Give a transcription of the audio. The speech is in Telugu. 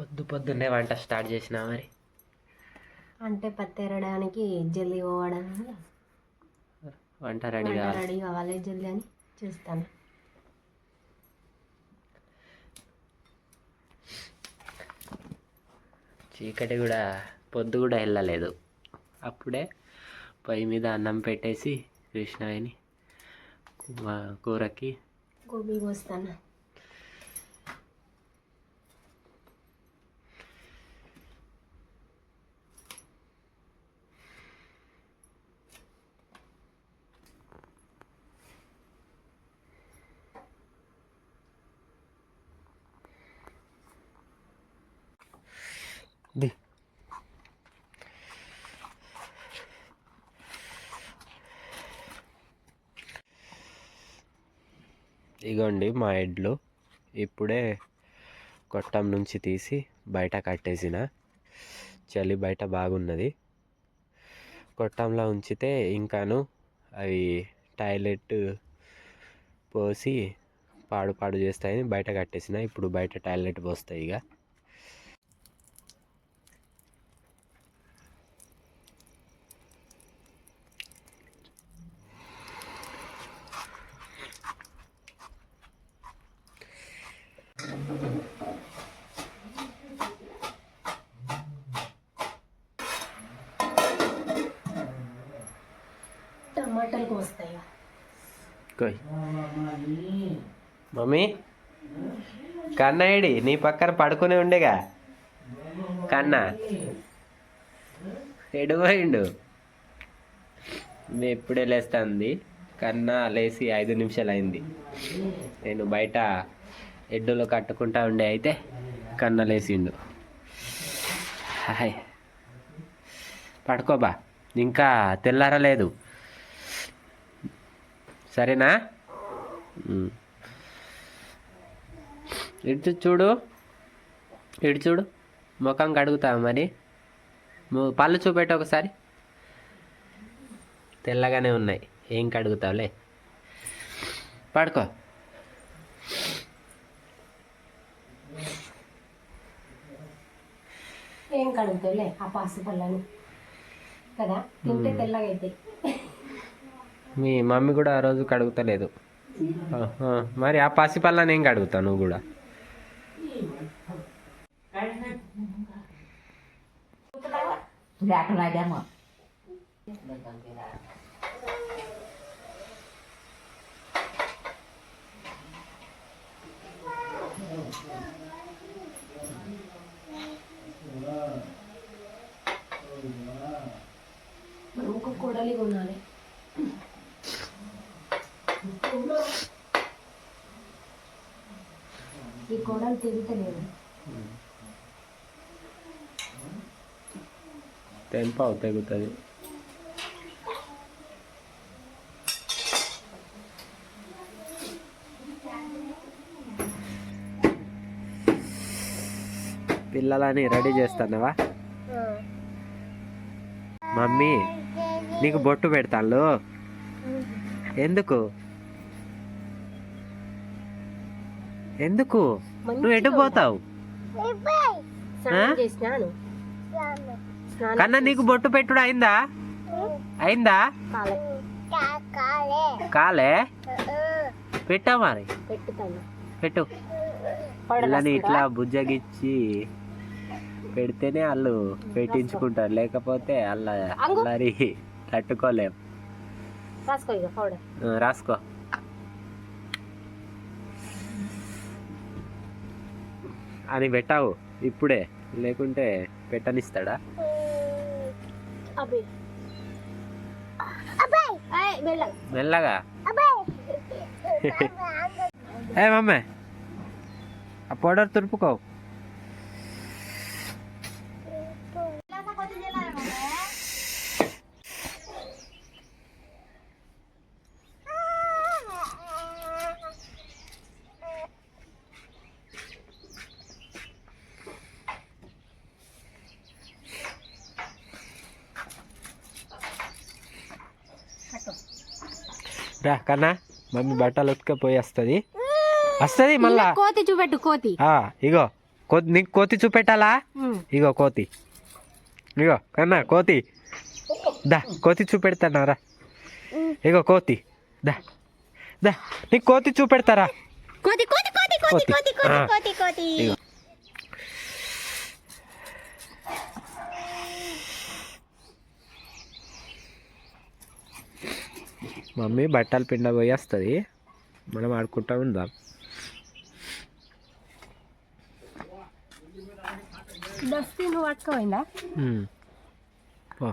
పొద్దు పొద్దున్నే వంట స్టార్ట్ చేసినా మరి? అంటే పత్తెరడానికి జల్దీ పోవడానికి వంట రెడీ కావాలి. రెడీ కావాలి జల్దీ అని చూస్తాను. చీకటి కూడా పొద్దు కూడా వెళ్ళలేదు. అప్పుడే పొయ్యి మీద అన్నం పెట్టేసి కృష్ణాయని కూ- కూరకి గోబీ పోస్తాను. ది. ఇగోండి మా ఎడ్లు ఇప్పుడే కొట్టం నుంచి తీసి బయట కట్టేసిన. చలి బయట బాగున్నది. కొట్టంలో ఉంచితే ఇంకాను అవి టాయిలెట్ పోసి పాడు పాడు చేస్తాయని బయట కట్టేసిన. ఇప్పుడు బయట టాయిలెట్ పోస్తాయి ఇక టమాటాలు కోస్తాయి మమ్మీ కన్నయ్యడి నీ పక్కన పడుకుని ఉండేగా. కన్నా. ఎడుపోయిండు నేను ఎప్పుడే లేస్తుంది. కన్నా లేచి ఐదు నిమిషాలు అయింది నేను బయట ఎడ్డులో కట్టుకుంటా ఉండే అయితే కన్న లేచిండు హాయ్. పడుకోబా ఇంకా తెల్లారలేదు. సరేనా. ఇటు చూడు. ఇటు చూడు. ముఖం కడుగుతావా మరి? ము- పళ్ళు చూపెట్టు ఒకసారి. తెల్లగానే ఉన్నాయి. ఏం కడుగుతావులే? పడుకో. ఏం కడుగుతావులే? ఆ పాసి పళ్ళని. కదా? తింటే తెల్లగా అవుతాయి మీ మమ్మీ కూడా ఆ రోజు కడుగుతలేదు. మరి ఆ పసి నేను ఏం కడుగుతావు నువ్వు కూడా? ఒక కొనాలి. ఈ కూడలు తిరుగుతలేదు. తెంపావు తెగుతుంది పిల్లలని రెడీ చేస్తున్నావా? మమ్మీ నీకు బొట్టు పెడతాను ఎందుకు? ఎందుకు? నువ్వు ఎటు పోతావు? కన్నా నీకు బొట్టు పెట్టుడు అయిందా? అయిందా? కాలే. కాలే? పెట్టా మరి? పెట్టుతాను. పెట్టు. పిల్లని ఇట్లా బుజ్జగిచ్చి పెడితేనే వాళ్ళు పెట్టించుకుంటారు. లేకపోతే అల్ల అల్లరి తట్టుకోలేం. రాసుకో రాసుకో. అని పెట్టావు ఇప్పుడే. లేకుంటే పెట్టనిస్తాడా? మెల్లగా. ఏ మమ్మే. ఆ పౌడర్ తురుపుకో. రా కన్నా. మమ్మీ బట్టలు ఉతికపోయి వస్తుంది. వస్తుంది మళ్ళా? కోతి చూపెట్టు కోతి. ఇగో. కోతి నీకు కోతి చూపెట్టాలా. ఇగో కోతి. ఇగో కన్నా కోతి. దా కోతి చూపెడతానారా ఇగో కోతి. దా దా. నీకు కోతి చూపెడతారా? కోతి కోతి కోతి కోతి కోతి. కోతి. కోతి మమ్మీ బట్టలు పిండ పోయి వస్తుంది మనం ఆడుకుంటా ఉందాం. డస్ట్బిన్ పట్టుకోపోయిందా? ఉమ్. పో.